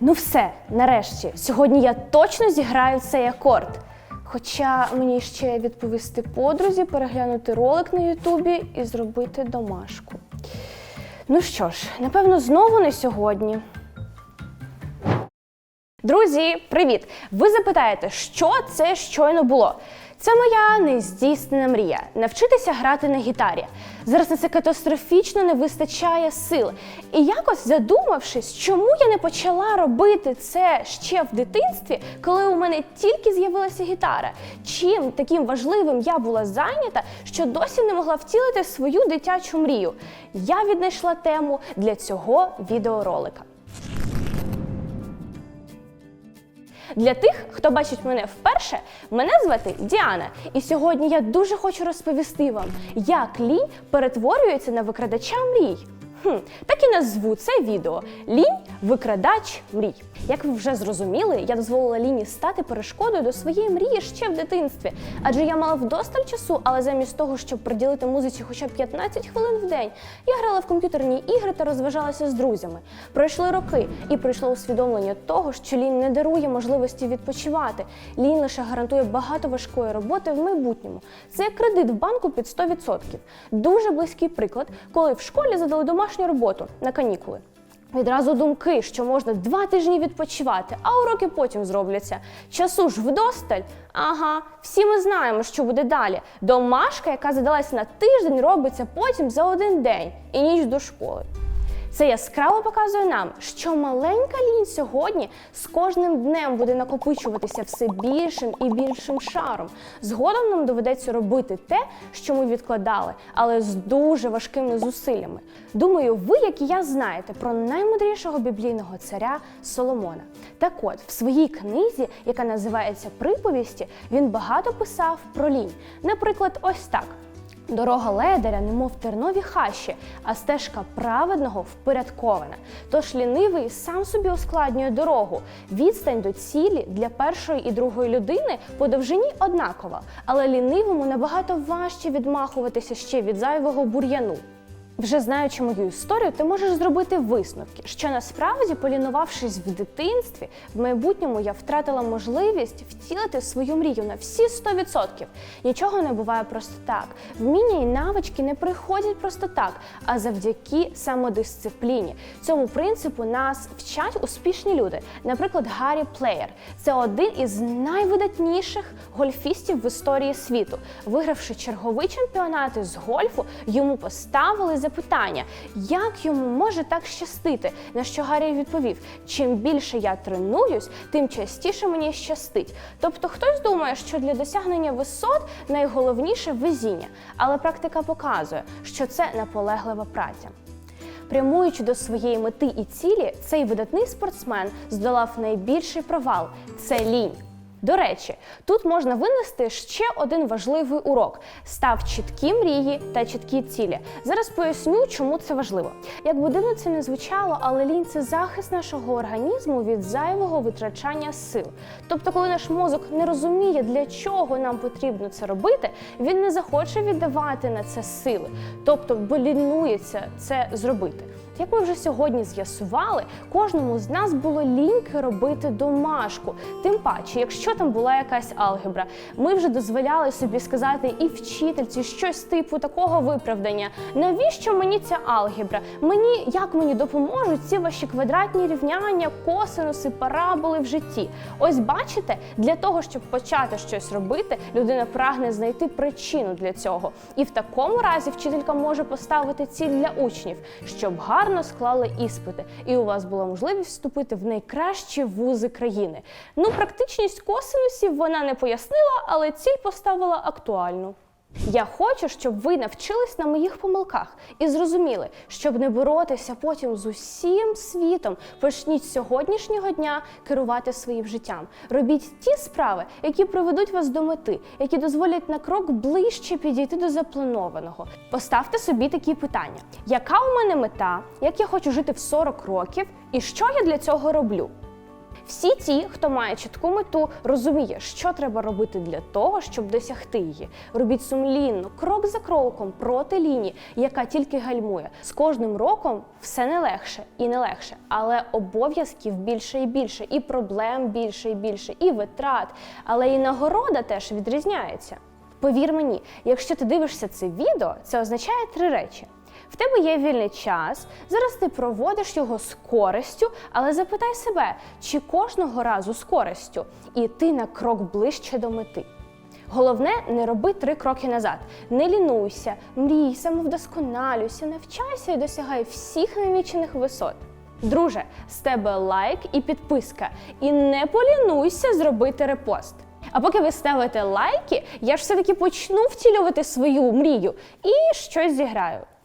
Ну все, нарешті, сьогодні я точно зіграю цей акорд. Хоча мені ще відповісти подрузі, переглянути ролик на Ютубі і зробити домашку. Ну що ж, напевно, знову не сьогодні. Друзі, привіт! Ви запитаєте, що це щойно було? Це моя нездійснена мрія навчитися грати на гітарі. Зараз на це катастрофічно не вистачає сил. І якось задумавшись, чому я не почала робити це ще в дитинстві, коли у мене тільки з'явилася гітара. Чим таким важливим я була зайнята, що досі не могла втілити свою дитячу мрію. Я віднайшла тему для цього відеоролика. Для тих, хто бачить мене вперше, мене звати Діана, і сьогодні я дуже хочу розповісти вам, як лінь перетворюється на викрадача мрій. Хм, так і назву це відео Лінь викрадач мрій. Як ви вже зрозуміли, я дозволила Ліні стати перешкодою до своєї мрії ще в дитинстві, адже я мала вдосталь часу, але замість того, щоб приділити музиці хоча б 15 хвилин в день, я грала в комп'ютерні ігри та розважалася з друзями. Пройшли роки, і прийшло усвідомлення того, що лінь не дарує можливості відпочивати. Лінь лише гарантує багато важкої роботи в майбутньому. Це кредит в банку під 100%. Дуже близький приклад, коли в школі задали домашню роботу на канікули. Відразу думки, що можна два тижні відпочивати, а уроки потім зробляться. Часу ж вдосталь. Ага, всі ми знаємо, що буде далі. Домашка, яка задалася на тиждень, робиться потім за один день і ніч до школи. Це яскраво показує нам, що маленька лінь сьогодні з кожним днем буде накопичуватися все більшим і більшим шаром. Згодом нам доведеться робити те, що ми відкладали, але з дуже важкими зусиллями. Думаю, ви, як і я, знаєте про наймудрішого біблійного царя Соломона. Так от, в своїй книзі, яка називається Приповісті, він багато писав про лінь. Наприклад, ось так. Дорога ледаря, немов тернові хащі, а стежка праведного впорядкована. Тож лінивий сам собі ускладнює дорогу. Відстань до цілі для першої і другої людини по довжині однакова, але лінивому набагато важче відмахуватися ще від зайвого бур'яну. Вже знаючи мою історію, ти можеш зробити висновки, що насправді, полінувавшись в дитинстві, в майбутньому я втратила можливість втілити свою мрію на всі 100%. Нічого не буває просто так. Вміння і навички не приходять просто так, а завдяки самодисципліні. Цьому принципу нас вчать успішні люди. Наприклад, Гаррі Плеєр. Це один із найвидатніших гольфістів в історії світу. Вигравши черговий чемпіонат з гольфу, йому поставили запитання, як йому може так щастити. На що Гаррі відповів: чим більше я тренуюсь, тим частіше мені щастить. Тобто, хтось думає, що для досягнення висот найголовніше везіння, але практика показує, що це наполеглива праця. Прямуючи до своєї мети і цілі, цей видатний спортсмен здолав найбільший провал це лінь. До речі, тут можна винести ще один важливий урок: став чіткі мрії та чіткі цілі. Зараз поясню, чому це важливо. Як би дивно це не звучало, але лінь це захист нашого організму від зайвого витрачання сил. Тобто, коли наш мозок не розуміє, для чого нам потрібно це робити, він не захоче віддавати на це сили, тобто бо лінується це зробити. Як ми вже сьогодні з'ясували, кожному з нас було ліньки робити домашку. Тим паче, якщо там була якась алгебра, ми вже дозволяли собі сказати і вчительці щось типу такого виправдання. Навіщо мені ця алгебра? Мені як мені допоможуть ці ваші квадратні рівняння, косинуси, параболи в житті? Ось бачите, для того, щоб почати щось робити, людина прагне знайти причину для цього. І в такому разі вчителька може поставити ціль для учнів, щоб гарно гарно склали іспити, і у вас була можливість вступити в найкращі вузи країни. Ну, практичність косинусів вона не пояснила, але ціль поставила актуальну. Я хочу, щоб ви навчились на моїх помилках і зрозуміли, щоб не боротися потім з усім світом. Почніть сьогоднішнього дня керувати своїм життям. Робіть ті справи, які приведуть вас до мети, які дозволять на крок ближче підійти до запланованого. Поставте собі такі питання: яка у мене мета, як я хочу жити в 40 років, і що я для цього роблю? Всі ті, хто має чітку мету, розуміє, що треба робити для того, щоб досягти її. Робіть сумлінно, крок за кроком, проти лінії, яка тільки гальмує. З кожним роком все не легше і не легше, але обов'язків більше і більше, і проблем більше і більше, і витрат, але і нагорода теж відрізняється. Повір мені, якщо ти дивишся це відео, це означає три речі. В тебе є вільний час, зараз ти проводиш його з користю, але запитай себе, чи кожного разу з користю, і ти на крок ближче до мети. Головне, не роби три кроки назад. Не лінуйся, мрій, самовдосконалюйся, навчайся і досягай всіх намічених висот. Друже, з тебе лайк і підписка. І не полінуйся зробити репост. А поки ви ставите лайки, я ж все-таки почну втілювати свою мрію і щось зіграю.